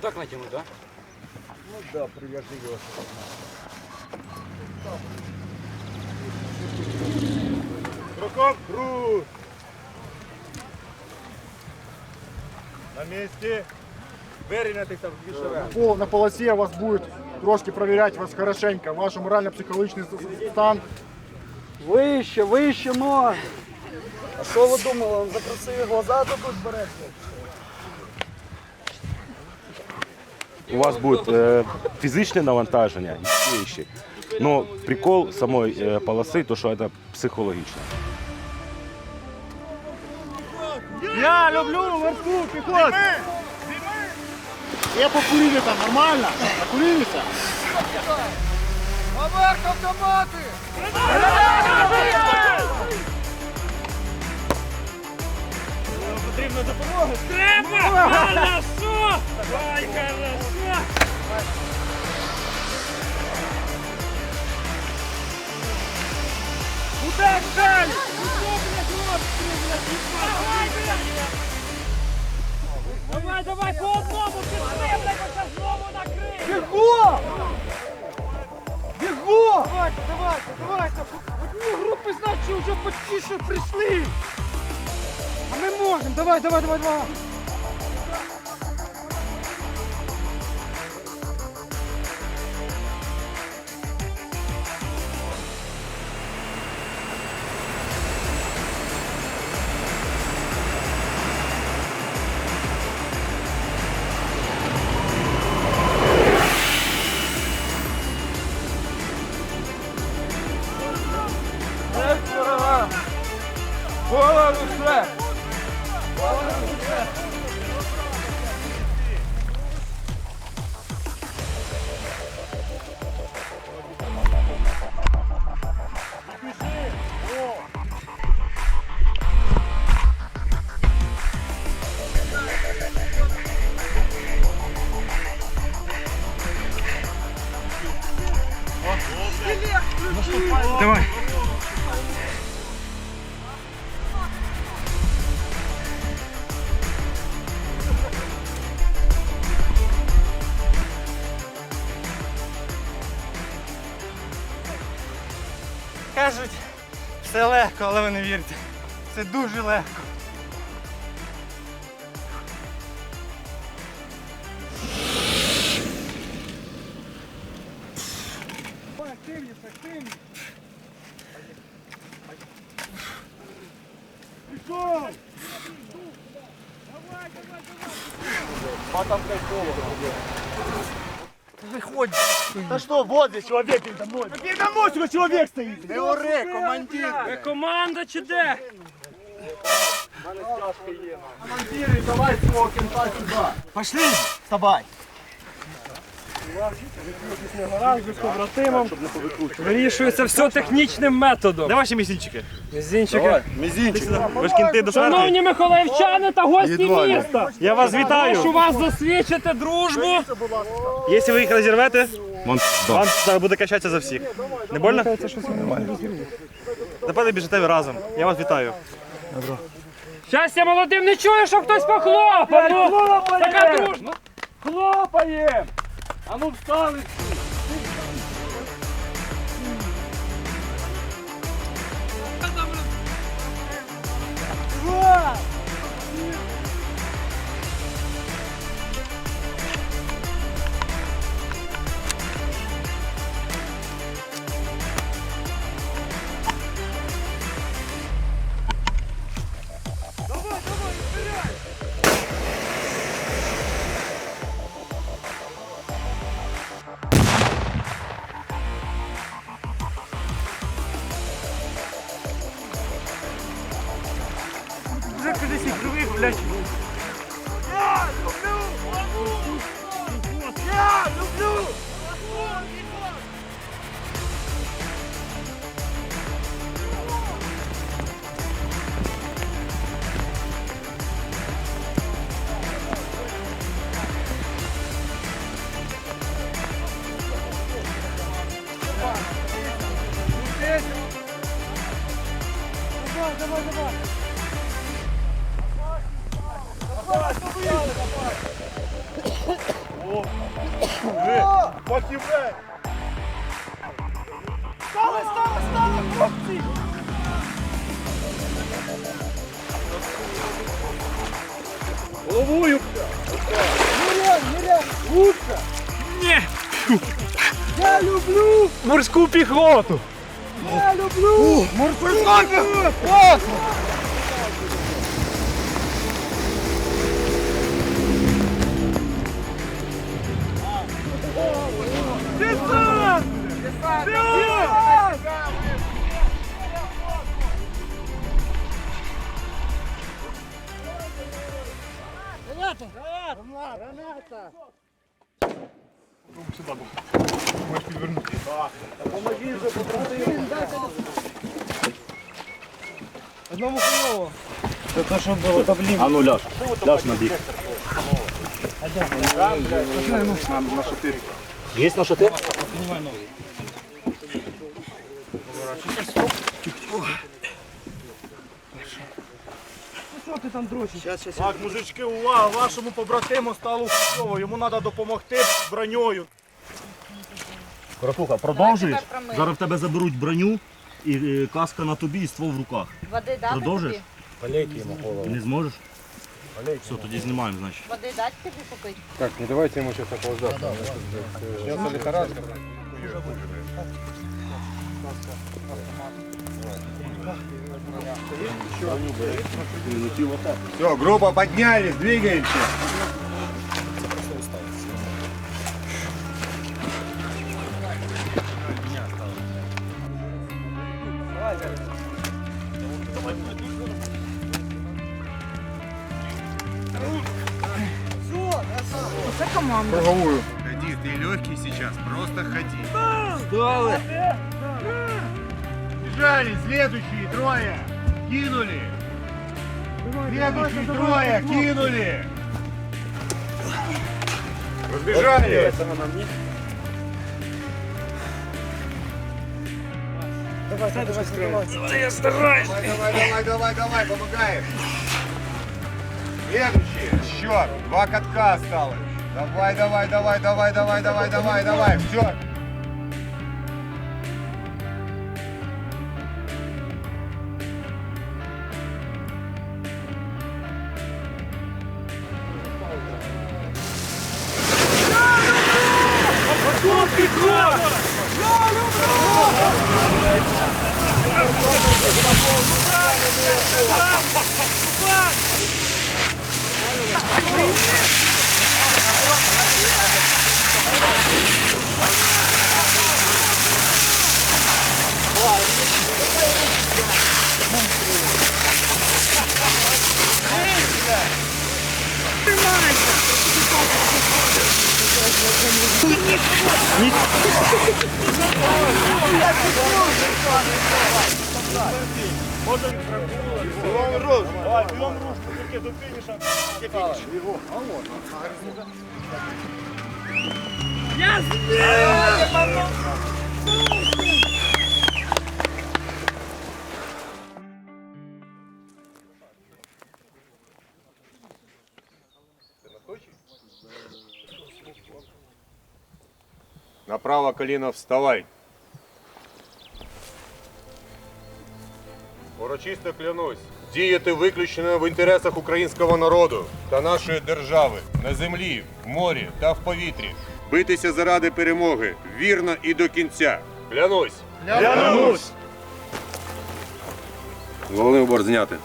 Так натягнуть, да? Ну да, привяжи его. Кроком круг. На месте. Вирівняти там більше. Пол на полосі вас будуть трошки перевіряти вас хорошенько, ваш морально-психологічний стан. Вище, вище ноги. А що ви думали, за красиві глаза тут берете? у вас будет э, физичное навантажение, вещи. Но прикол самой э, полосы, то, что это психологично. Я люблю морську піхоту. Я покурили там, нормально? Покурилися? Треба! Давай, хорошо! Куда далі? Давай, давай, по одному пішли, блядь, оце знову накрий! Бігом! Бігом! Давайте, давайте, давайте. Одні групи, значить, вже почти що прийшли. А ми можемо. Давай, давай, давай, давай. Давай. Кажуть, все легко, але ви не вірите. Це дуже легко. Да что, вот здесь человек передо мной. Передо мной сюда человек стоит. Не ори, командир! Ви команда чи де? Командиры, давай своего кента сюда. Пошли! Вставай! Вирішується все технічним методом. Де ваші мізінчики? Мізинчики. Мизинчик. Ви ж кінти до смерті. Шановні миколаївчани та гості міста, Я вас прошу вітаю. вас засвідчити дружбу. Якщо ви їх розірвете, вам зараз буде качатися за всіх. Не больно? Напевно, біжите ви разом. Я вас вітаю. Щастя молодим не чую, що хтось похлопав. Ну, така дружба. Хлопаем! А ну встали! Вже 再取路 Фахівець! Стали, стали, стали, хлопці! Головою! Міряй, міряй, лучше! Ні! Я люблю! Морську піхоту! Я люблю! Морську піхоту! Граната! Граната! Сюда был. Можешь перевернуть. Да. Помоги же, Одному хуёво. Да то, что было, да блин. А ну ляж. Ляж ну, на бік. Есть на шатырь? Поднимай ноги. Так, мужички, увага! Вашому побратиму стало хуйово. Йому треба допомогти броньою. Братуха, продовжуєш? Зараз в тебе заберуть броню і е, каска на тобі і ствол в руках. Води дати Продовжиш? тобі? Ти не зможеш? Все, тоді знімаємо, значить. Води дати тобі попити? Так, не давайте ему сейчас охлаждаться. Сейчас лихорадка. Все, группа поднялись, двигаемся. Це команда. Ходи, ты легкий сейчас, просто ходи. Стали. Бежали, следующие трое. Кинули. Следующие трое, кинули. Разбежали. Давай, давай, давай. Давай, давай, давай, давай, давай, помогаем. Следующий. Счет. Два катка осталось. Давай, давай, давай, давай, давай, давай, давай, давай. Все. Ні. Білом руш. Давай, білом руш. Тільки до фініша. Тільки фініш. На право коліно вставай. Урочисто клянусь діяти виключно в інтересах українського народу та нашої держави на землі, в морі та в повітрі. Битися заради перемоги вірно і до кінця. Клянусь! Клянусь! Головний убор зняти.